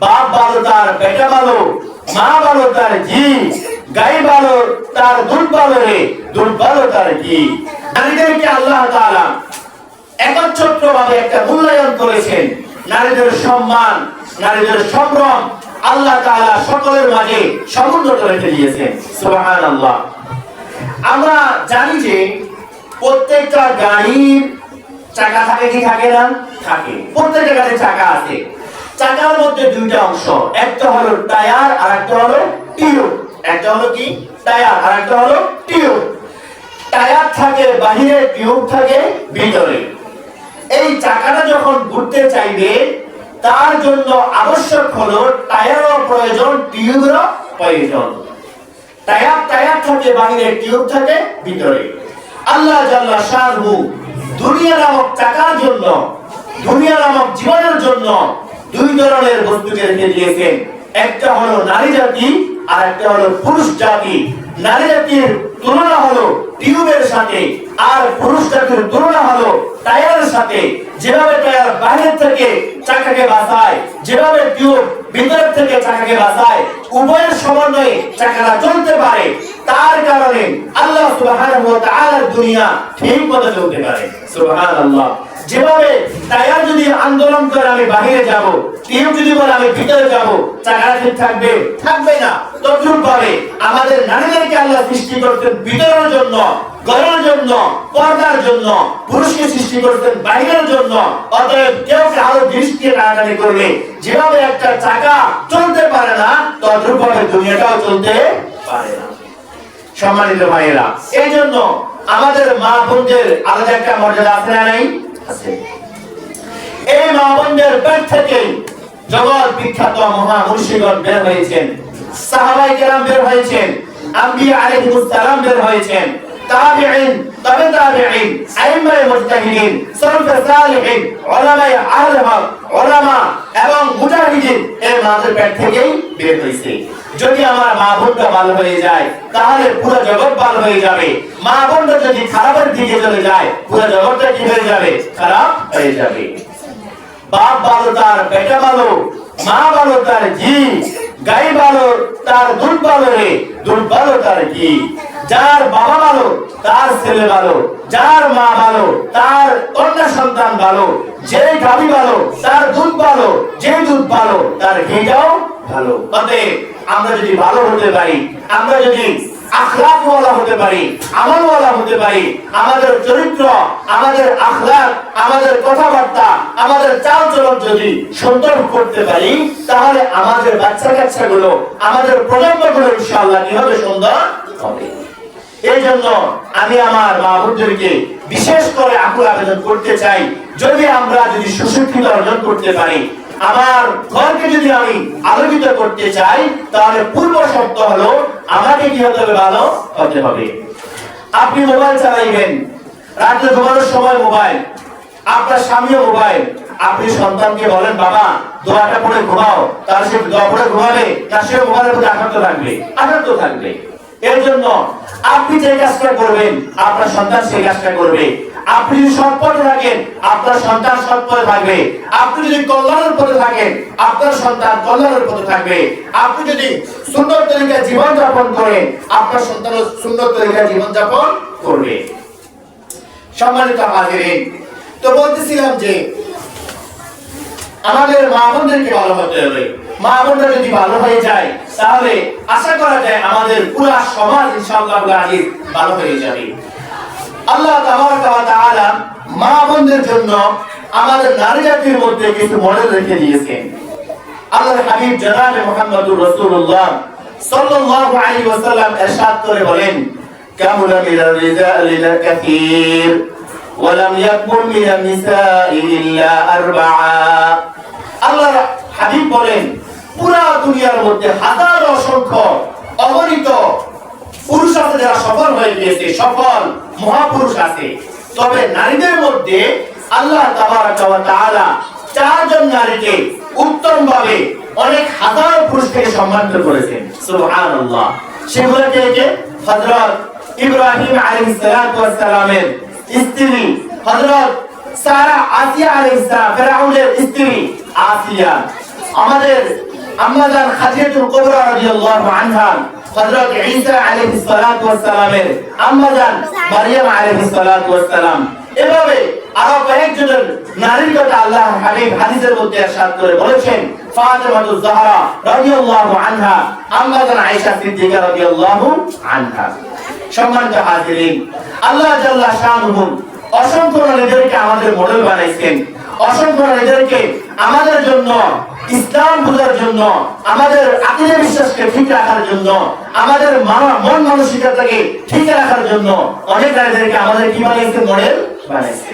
বাপ ভালো তার বেটা ভালো, মা ভালো তার জি গাই ভালো, তার দুধ ভালো রে, দুধ ভালো তার জি নারীদেরকে আল্লাহ তাআলা একচ্ছত্র ভাবে একটা মূল্যায়ন করেছেন। নারীদের সম্মান, নারীদের সম্ভ্রম আল্লাহ তাআলা সকলের মাঝে সমুন্নত রেখে দিয়েছেন। সুবহানাল্লাহ। আমরা জানি যে প্রত্যেকটা গাড়ির চাকা থাকে কি থাকে না? থাকে। প্রত্যেকটা গাড়ির চাকা আছে। চাকার মধ্যে দুইটা অংশ। একটা হলো টায়ার আর একটা হলো টিউব। একটা হলো কি? টায়ার আর একটা হলো টিউব। টায়ার থাকে বাহিরে, টিউব থাকে ভিতরে। এই চাকাটা যখন ঘুরতে চাইবে, তার জন্য আবশ্যক হলো টায়ারও প্রয়োজন, টিউবেরও প্রয়োজন। টায়ার টায়ার থাকে বাহিরে, টিউব থাকে ভিতরে। আল্লাহ জাল্লা শাহরু দুনিয়া নামক টাকার জন্য, দুনিয়া নামক জীবনের জন্য দুই ধরনের বস্তুকে রেখে দিয়েছেন। একটা হলো নারী জাতি আর একটা হলো পুরুষ জাতি। নারী জাতির তুলনা হলো টিউবের সাথে আর পুরুষ জাতির তুলনা হলো টায়ারের সাথে। যেভাবে টায়ার বাইরে থেকে চাকাকে বাঁচায়, যেভাবে টিউব ভিতর থেকে চাকাকে বাঁচায়, উভয়ের সমন্বয়ে চাকাটা চলতে পারে। তার কারণে আল্লাহ সুবহানাহু ওয়া তাআলার দুনিয়া ঠিক মতো চলতে পারে। সুবহানাল্লাহ। যেভাবে টায়ার যদি আন্দোলন করে আমি বাইরে যাব টিউব যদি বলে আমি ভিতরে যাব, চাকা ঠিক থাকবে? থাকবে না। তদ্রুপ ভাবে আমাদের নারীদেরকে আল্লাহ সৃষ্টি করতেন ভিতরের জন্য ঘরের জন্য, পর্দার জন্য, পুরুষকে সৃষ্টি করতেন বাইরের জন্য। অতএব কেউ কারও দৃষ্টি টানাটানি করবে। যেভাবে একটা চাকা চলতে পারে না তদ্রুপ ভাবে দুনিয়াটাও চলতে পারে না। সম্মানিত ভাইয়েরা এই জন্য আমাদের মা বোনদের আলাদা একটা মর্যাদা আছে না নাই? আছে। এই মা বোনদের পেট থেকে জগৎ বিখ্যাত মহা মুর্শিগণ বের হয়েছেন, সাহাবাই কেরাম বের হয়েছেন, আম্বিয়া আলাইহিস সালাম বের হয়েছেন, তাবিঈন, তবে তাবিঈন, আইম্মায়ে মুজতাহিদিন, সালফে সালিহিন, উলামায়ে আহলে হক, উলামা এবং মুজাহিদিন এর মাঝের পেট থেকেই বের হয়েছে। যদি আমার মা বোনটা ভালো হয়ে যায়, তাহলে পুরো জগৎ ভালো হয়ে যাবে। মা বোনটা যদি খারাপের দিকে চলে যায়, পুরো জগৎটা কি হয়ে যাবে? খারাপ হয়ে যাবে। বাপ ভালো, তার বেটা ভালো, মা ভালো, তার জি। গাই ভালো, তার দুধ ভালো রে। দুধ ভালো তার কি? যার বাবা ভালো, তার ছেলে ভালো। যার মা ভালো, তার কন্যা সন্তান ভালো। যে গাভী ভালো, তার দুধ ভালো। যে দুধ ভালো, তার ঘিটাও ভালো। অতএব আমরা যদি ভালো হতে পারি, আমরা যদি আখলাকওয়ালা হতে পারি হতে পারি। আমাদের চরিত্র, আমাদের আখলাক, আমাদের কথাবার্তা, আমাদের যদি করতে পারি, তাহলে আমাদের বাচ্চা আমাদের ইনশাআল্লাহ সুন্দর হবে? এই জন্য আমি আমার মা বোনদেরকে বিশেষ করে আকুল আবেদন করতে চাই, যদি আমরা যদি সুশিক্ষিত অর্জন করতে পারি, আমার ঘরকে যদি আমি আলোকিত করতে চাই, তাহলে পূর্ব শর্ত হলো আমাকে কি হতে হবে? ভালো হতে হবে। আপনি মোবাইল চালাইবেন। রাতে ঘুমানোর সময় মোবাইল। আপনার স্বামীও মোবাইল। আপনি সন্তানকে বলেন, বাবা, দোয়াটা পড়ে ঘুমাও। তার সে দোয়া পড়ে ঘুমাবে, তার সে মোবাইলের প্রতি আসক্ত থাকবে আসক্ত থাকবে। এর জন্য আপনি যে কাজটা করবেন, আপনার সন্তান সেই কাজটা করবে। আপনি যদি সৎ থাকেন, আপনার সন্তান সৎ থাকবে। আপনি যদি কল্যাণের পথে থাকেন, আপনার সন্তান কল্যাণের পথে থাকবে। আপনি যদি সুন্দর তরিকায় জীবন যাপন করেন, আপনার সন্তান সুন্দর তরিকায় জীবন যাপন করবে। সম্মানিত হাজিরিন, তো বলতেছিলাম যে, আমাদের মা বোনদেরকে ভালো হতে হবে। মা বোনরা যদি ভালো হয়ে যায়, তাহলে আশা করা যায় আমাদের পুরা সমাজ ইনশাআল্লাহ আজিজ ভালো হয়ে যাবে। আল্লাহ তাবারাকা ওয়া তাআলা মা বোনদের জন্য আমাদের নারী জাতির মধ্যে কিছু মডেল রেখে দিয়েছেন আল্লাহর হাবিব জনাবে মুহাম্মদুর রাসূলুল্লাহ সাল্লাল্লাহু আলাইহি ওয়াসাল্লাম ইরশাদ করে বলেন কামুলা মিনার রিজালি কাসীর ولم يكن من النساء إلا أربعة আল্লাহ হাবিব বলেন পুরা দুনিয়ার মধ্যে হাজার অসংখ্য অগণিত পুরুষ আছে যারা সফল হয়ে গিয়েছে, সফল মহাপুরুষ আছে। তবে নারীদের মধ্যে আল্লাহ চারজন নারীকে উত্তম ভাবে অনেক হাজার পুরুষ থেকে সম্মানিত করেছেন। কে ইব্রাহিম স্ত্রী সারা আসিয়া স্ত্রী আসিয়া আমাদের আম্মাজান খাদিজাতুল কুবরা রাদিয়াল্লাহু আনহা হযরত ঈসা আলাইহিস সালাতু ওয়াস সালামের আম্মাজান মারইয়াম আলাইহিস সালাতু ওয়াস সালাম এভাবে আরো কয়েকজনের নারীর কথা আল্লাহ হাবিব হাদিসের মধ্যে ارشاد করে বলেছেন ফাতিমাতুজ জাহরা রাদিয়াল্লাহু আনহা আম্মাজান আয়েশা সিদ্দিকা রাদিয়াল্লাহু আনহা সম্মানিত হাজিরিন আল্লাহ জাল্লা শানুহু অসংখ্য নারীদেরকে আমাদের মডেল বানাইছেন অসংখ্য নারীদেরকে আমাদের জন্য, ইসলাম বোঝার জন্য, আমাদের আকিদা বিশ্বাসকে ঠিক রাখার জন্য, আমাদের মন মানসিকতাকে ঠিক রাখার জন্য অনেক নারীদেরকে আমাদের কি বানিয়েছে? মডেল বানাইছে